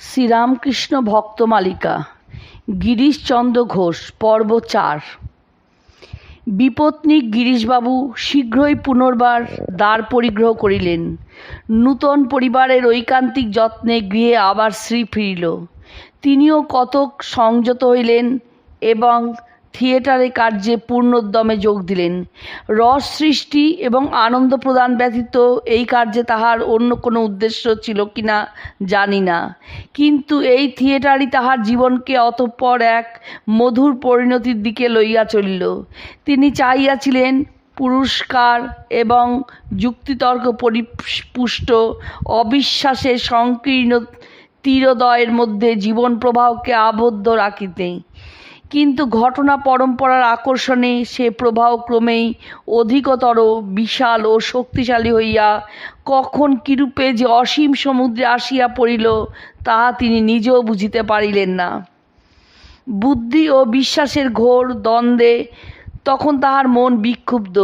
শ্রীরামকৃষ্ণ ভক্তমালিকা গিরিশচন্দ্র ঘোষ, পর্ব চার। বিপত্নিক গিরিশবাবু শীঘ্রই পুনর্বার দ্বার পরিগ্রহ করিলেন। নূতন পরিবারের ঐকান্তিক যত্নে গৃহে আবার শ্রী ফিরিল। তিনিও কতক সংযত হইলেন এবং থিয়েটারে কার্যে পূর্ণোদ্যমে যোগ দিলেন। রস সৃষ্টি এবং আনন্দ প্রদান ব্যতীত এই কার্যে তাহার অন্য কোনো উদ্দেশ্য ছিল কিনা জানি না। কিন্তু এই থিয়েটারই তাহার জীবনকে অতঃপর এক মধুর পরিণতির দিকে লইয়া চলিল। তিনি চাহিয়াছিলেন পুরস্কার এবং যুক্তিতর্ক পরিপুষ্ট অবিশ্বাসের সংকীর্ণ তীরদয়ের মধ্যে জীবন প্রবাহকে আবদ্ধ রাখিতে। কিন্তু ঘটনা পরম্পরার আকর্ষণে সে প্রবাহ ক্রমেই অধিকতর বিশাল ও শক্তিশালী হইয়া কখন কিরূপে যে অসীম সমুদ্রে আসিয়া পড়িল, তাহা তিনি নিজেও বুঝিতে পারিলেন না। বুদ্ধি ও বিশ্বাসের ঘোর দ্বন্দ্বে তখন তাহার মন বিক্ষুব্ধ।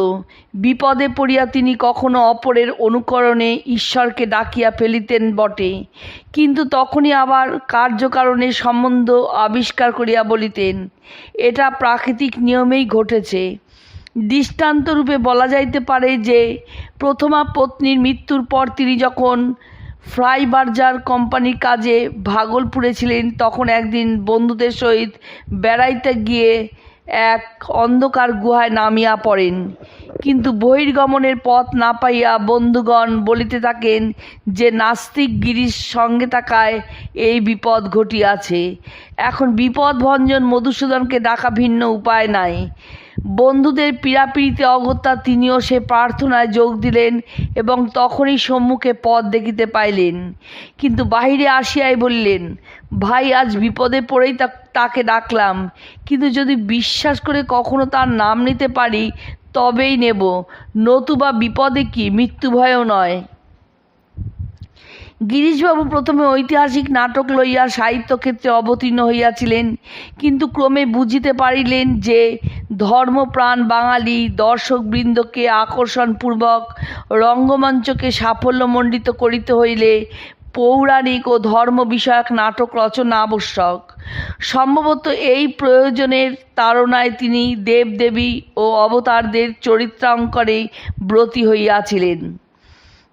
বিপদে পড়িয়া তিনি কখনো অপরের অনুকরণে ঈশ্বরকে ডাকিয়া ফেলিতেন বটে। কিন্তু তখনই আবার কার্যকারণের সম্বন্ধ আবিষ্কার করিয়া বলিতেন, এটা প্রাকৃতিক নিয়মেই ঘটেছে। দৃষ্টান্তরূপে বলা যাইতে পারে যে, প্রথমা পত্নীর মৃত্যুর পর তিনি যখন ফ্রাইবার্জার কোম্পানির কাজে ভাগলপুরে ছিলেন, তখন একদিন বন্ধুদের সহিত বেড়াইতে গিয়ে এক অন্ধকার গুহায় নামিয়া পড়েন। কিন্তু বহির্গমনের পথ না পাইয়া বন্ধুগণ বলিতে থাকেন যে নাস্তিক গিরিশ সঙ্গে থাকায় এই বিপদ ঘটিয়াছে। এখন বিপদ ভঞ্জন মধুসূদনকে ডাকা ভিন্ন উপায় নাই। বন্ধুদের পীড়াপিড়িতে অগত্যা তিনিও সে প্রার্থনায় যোগ দিলেন এবং তখনই সম্মুখে পথ দেখিতে পাইলেন। কিন্তু বাহিরে আসিয়াই বললেন, ভাই, আজ বিপদে পড়েই তাকে ডাকলাম। কিন্তু যদি বিশ্বাস করে কখনো তার নাম নিতে পারি, তবেই নেব। নতুবা বিপদে কি? মৃত্যু ভয়ও নয়। গিরিশবাবু প্রথমে ঐতিহাসিক নাটক লইয়া সাহিত্যক্ষেত্রে অবতীর্ণ হইয়াছিলেন, কিন্তু ক্রমে বুঝিতে পারিলেন যে ধর্মপ্রাণ বাঙালি দর্শকবৃন্দকে আকর্ষণপূর্বক রঙ্গমঞ্চকে সাফল্যমণ্ডিত করিতে হইলে পৌরাণিক ও ধর্ম বিষয়ক নাটক রচনা আবশ্যক। সম্ভবত এই প্রয়োজনের তাড়নায় তিনি দেবদেবী ও অবতারদের চরিত্রাঙ্কনে ব্রতী হইয়াছিলেন।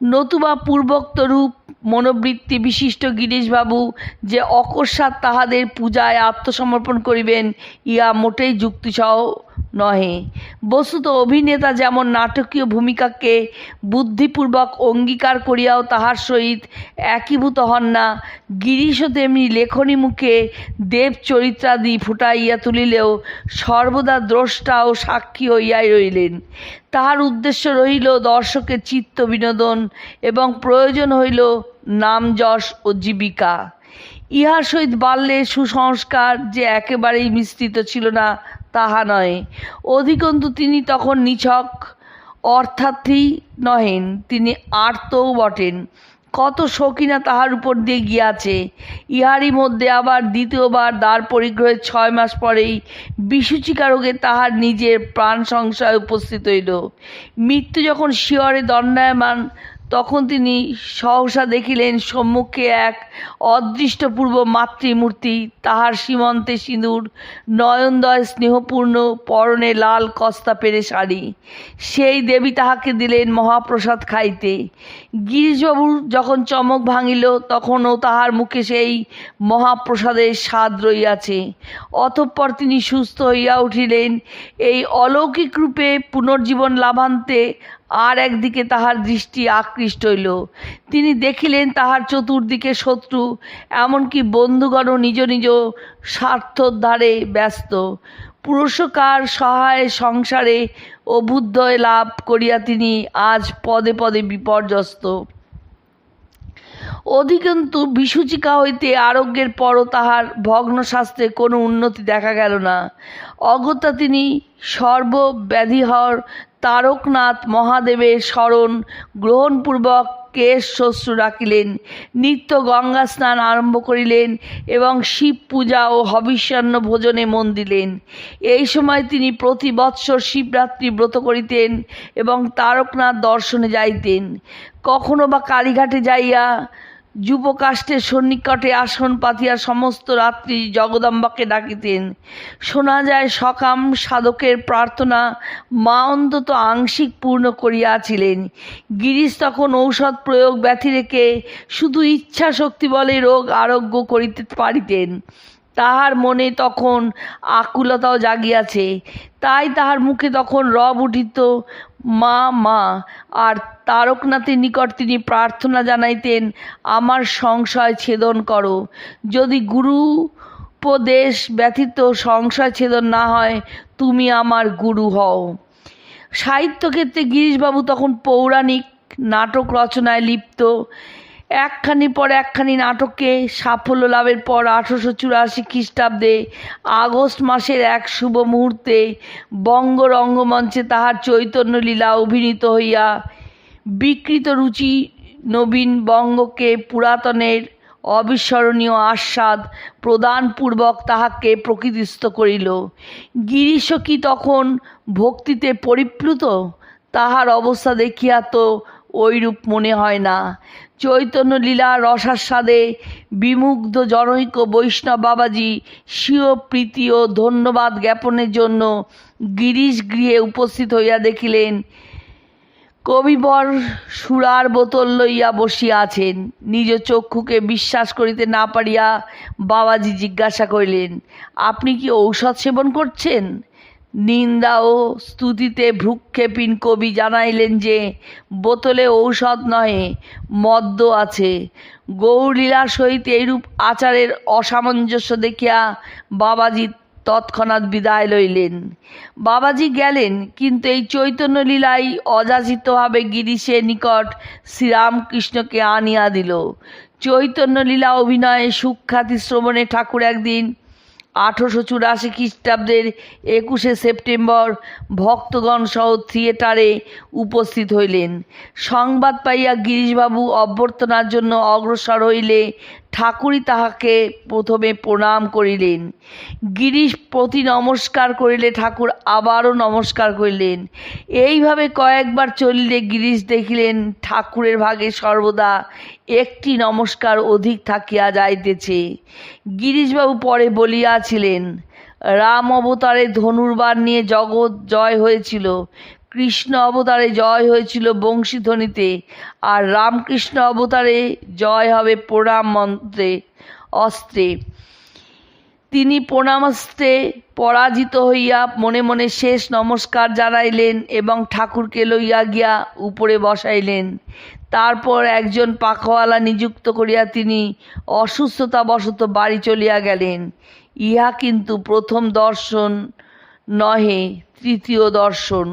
নতুবা পূর্বোক্ত রূপ মনোবৃত্তি বিশিষ্ট গিরিশবাবু যে অকস্মাৎ তাহাদের পূজায় আত্মসমর্পণ করিবেন, ইহা মোটেই যুক্তিসহ নহে। বস্তুত অভিনেতা যেমন নাটকীয় ভূমিকাকে বুদ্ধিপূর্বক অঙ্গীকার করিয়াও তাহার সহিত একীভূত হন না, গিরিশও তেমনি লেখনী মুখে দেব চরিত্রাদি ফুটাইয়া তুলিলেও সর্বদা দ্রষ্টা ও সাক্ষী হইয়াই রইলেন তাহার উদ্দেশ্য রহিল দর্শকের চিত্ত বিনোদন এবং প্রয়োজন হইল নাম যশ ও জীবিকা। ইহার সহিত বাল্যের সুসংস্কার যে একেবারেই মিশ্রিত ছিল না তাহা নয়। অধিকন্তু তিনি তখন নিছক অর্থাৎই নহেন। তিনি আর্তও বটেন। কত শৌখিনা তাহার উপর দিয়ে গিয়াছে। ইহারই মধ্যে আবার দ্বিতীয়বার দ্বার পরিগ্রহের ছয় মাস পরেই বিসূচিকা রোগে তাহার নিজের প্রাণ সংশয় উপস্থিত হইল। মৃত্যু যখন শিয়রে দণ্ডায়মান তখন তিনি সহসা দেখিলেন সম্মুখে এক অদৃষ্টপূর্ব মাতৃমূর্তি, তাহার সীমন্তে সিঁদুর, নয়নদয় স্নেহপূর্ণ পরনে লাল কস্তা পেরে শাড়ি। সেই দেবী তাহাকে দিলেন মহাপ্রসাদ খাইতে। গিরিশবাবুর যখন চমক ভাঙিল, তখনও তাহার মুখে সেই মহাপ্রসাদের স্বাদ রইয়াছে অতঃপর তিনি সুস্থ হইয়া উঠিলেন। এই অলৌকিক রূপে পুনর্জীবন লাভান্তে আর একদিকে তাহার দৃষ্টি আকৃষ্ট হইল। তিনি দেখিলেন তাহার চতুর্দিকে শত্রু, এমনকি বন্ধুগণও নিজ নিজ স্বার্থোদ্ধারে ব্যস্ত। পুরস্কার সহায় সংসারে অভ্যুদয় লাভ করিয়া তিনি আজ পদে পদে বিপর্যস্ত। অধিকন্তু বিসূচিকা হইতে আরোগ্যের পরও তাহার ভগ্ন স্বাস্থ্যে কোনো উন্নতি দেখা গেল না। অগত্যা তিনি সর্বব্যাধিহর তারকনাথ মহাদেবের স্মরণ গ্রহণপূর্বক কেশ শ্বশ্রু রাখিলেন, নিত্য গঙ্গা স্নান আরম্ভ করিলেন এবং শিব পূজা ও হবিষ্যান্ন ভোজনে মন দিলেন। এই সময় তিনি প্রতি বৎসর শিবরাত্রি ব্রত করিতেন এবং তারকনাথ দর্শনে যাইতেন। কখনো বা কালীঘাটে যাইয়া যুবকাষ্ঠের সন্নিকটে আসন পাতিয়া সমস্ত রাত্রি জগদম্বাকে ডাকিতেন। শোনা যায় সকাম সাধকের প্রার্থনা মা অন্তত আংশিক পূর্ণ করিয়াছিলেন। গিরিশ তখন ঔষধ প্রয়োগ ব্যথি রেখে শুধু ইচ্ছা শক্তি বলে রোগ আরোগ্য করিতে পারিতেন। তাহার মনে তখন আকুলতাও জাগিয়াছে। তাই তাহার মুখে তখন রব উঠিত মা মা, আর তারকনাথের নিকট তিনি প্রার্থনা জানাইতেন, আমার সংশয় ছেদন করো। যদি গুরু উপদেশ ব্যতীত সংশয় ছেদন না হয়, তুমি আমার গুরু হও। সাহিত্যক্ষেত্রে গিরিশবাবু তখন পৌরাণিক নাটক রচনায় লিপ্ত। একখানি পর একখানি নাটকে সাফল্য লাভের পর আঠারোশো চুরাশি খ্রিস্টাব্দে আগস্ট মাসের এক শুভ মুহূর্তে বঙ্গ রঙ্গমঞ্চে তাহার চৈতন্য লীলা অভিনীত হইয়া বিকৃত রুচি নবীন বঙ্গকে পুরাতনের অবিস্মরণীয় আস্বাদ প্রদানপূর্বক তাহাকে প্রকৃতিস্থ করিল। গিরিশ কি তখন ভক্তিতে পরিপ্লুত? তাহার অবস্থা দেখিয়া তো ওইরূপ মনে হয় না। চৈতন্য লীলা রসাস্বাদে বিমুগ্ধ জনৈক বৈষ্ণব বাবাজি, স্বীয় প্রীতি ও ধন্যবাদ জ্ঞাপনের জন্য গিরিশ গৃহে উপস্থিত হইয়া দেখিলেন, কবিবর সুরার বোতল লইয়া বসিয়া আছেন। নিজ চক্ষুকে বিশ্বাস করিতে না পারিয়া বাবাজি জিজ্ঞাসা করিলেন, আপনি কি ঔষধ সেবন করছেন? নিন্দা ও স্তুতিতে ভ্রুক্ষেপীন কবি জানাইলেন যে, বোতলে ঔষধ নহে, মদ্য আছে। গৌরলীলার সহিত এইরূপ আচারের অসামঞ্জস্য দেখিয়া বাবাজি তৎক্ষণাৎ বিদায় লইলেন। বাবাজি গেলেন, কিন্তু এই চৈতন্য লীলাই অযাচিতভাবে গিরিশের নিকট শ্রীরামকৃষ্ণকে আনিয়া দিল। চৈতন্য লীলা অভিনয়ে সুখ্যাতি শ্রবণে ঠাকুর একদিন আঠেরোশো চুরাশি খ্রিস্টাব্দের একুশে সেপ্টেম্বর ভক্তগণ সহ থিয়েটারে উপস্থিত হইলেন। সংবাদ পাইয়া গিরিশবাবু অভ্যর্থনার জন্য অগ্রসর হইলে ঠাকুরই তাহাকে প্রথমে প্রণাম করিলেন। গিরিশ প্রতি নমস্কার করিলে ঠাকুর আবারও নমস্কার করিলেন। এইভাবে কয়েকবার চলিলে গিরিশ দেখিলেন, ঠাকুরের ভাগে সর্বদা একটি নমস্কার অধিক থাকিয়া যাইতেছে। গিরিশবাবু পরে বলিয়াছিলেন, রাম অবতারে ধনুর্বার নিয়ে জগৎ জয় হয়েছিল কৃষ্ণ অবতারে জয় হয়েছিল বংশীধ্বনিতে, আর রামকৃষ্ণ অবতারে জয় হবে প্রণাম মন্ত্রে, অস্ত্রে। তিনি প্রণামাস্ত্রে পরাজিত হইয়া মনে মনে শেষ নমস্কার জানাইলেন এবং ঠাকুরকে লইয়া গিয়া উপরে বসাইলেন। তারপর একজন পাখাওয়ালা নিযুক্ত করিয়া তিনি অসুস্থতাবশত বাড়ি চলিয়া গেলেন। ইহা কিন্তু প্রথম দর্শন নহে, তৃতীয় দর্শন।